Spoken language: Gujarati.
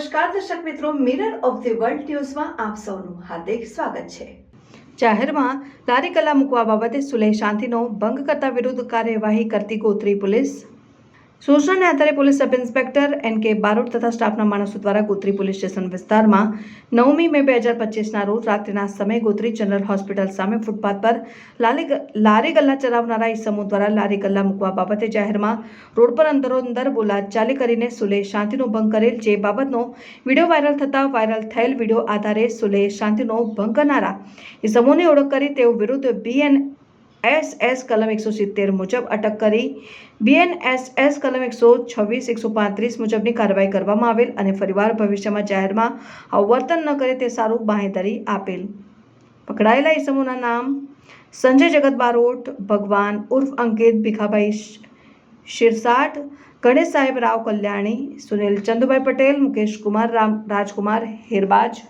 નમસ્કાર, દર્શક મિત્રો મિરર ઓફ ધી વર્લ્ડ ન્યૂઝમાં આપ સૌનું હાર્દિક સ્વાગત છે. જાહેરમાં લારી કલા મૂકવા બાબતે સુલેહ શાંતિનો ભંગ કરતા વિરુદ્ધ કાર્યવાહી કરતી ગોત્રી પોલીસ સૂચનાને આધારે પોલીસ સબ ઇન્સ્પેક્ટર એન કે બારોટ તથા સ્ટાફના માણસો દ્વારા ગોત્રી પોલીસ સ્ટેશન વિસ્તારમાં નવમી મે બે હજાર પચીસના રોજ રાત્રિના સમયે ગોત્રી જનરલ હોસ્પિટલ સામે ફૂટપાથ પર લારી લારી ગલ્લા ચલાવનારા ઈસમો દ્વારા લારી ગલ્લા મૂકવા બાબતે જાહેરમાં રોડ પર અંદરો અંદર બોલાચાલી કરીને સુલે શાંતિનો ભંગ કરેલ જે બાબતનો વીડિયો વાયરલ થતા વાયરલ થયેલ વીડિયો આધારે સુલે શાંતિનો ભંગ કરનારા ઈસમોની ઓળખ કરી તેઓ વિરુદ્ધ બીએન એસ એસ કલમ એકસો સિત્તેર મુજબ અટક કરી બીએનએસએસ કલમ એકસો છવ્વીસ એકસો પાંત્રીસ મુજબની કાર્યવાહી કરવામાં આવેલ અને ફરીવાર ભવિષ્યમાં જાહેરમાં અવર્તન ન કરે તે સારું બાહેંધરી આપેલ પકડાયેલા ઈસમોના નામ સંજય જગત બારોટ ભગવાન ઉર્ફ અંકિત ભીખાભાઈ શિરસાટ ગણેશ સાહેબ રાવ કલ્યાણી સુનિલ ચંદુભાઈ પટેલ મુકેશ કુમાર રામ રાજકુમાર હિરબાજ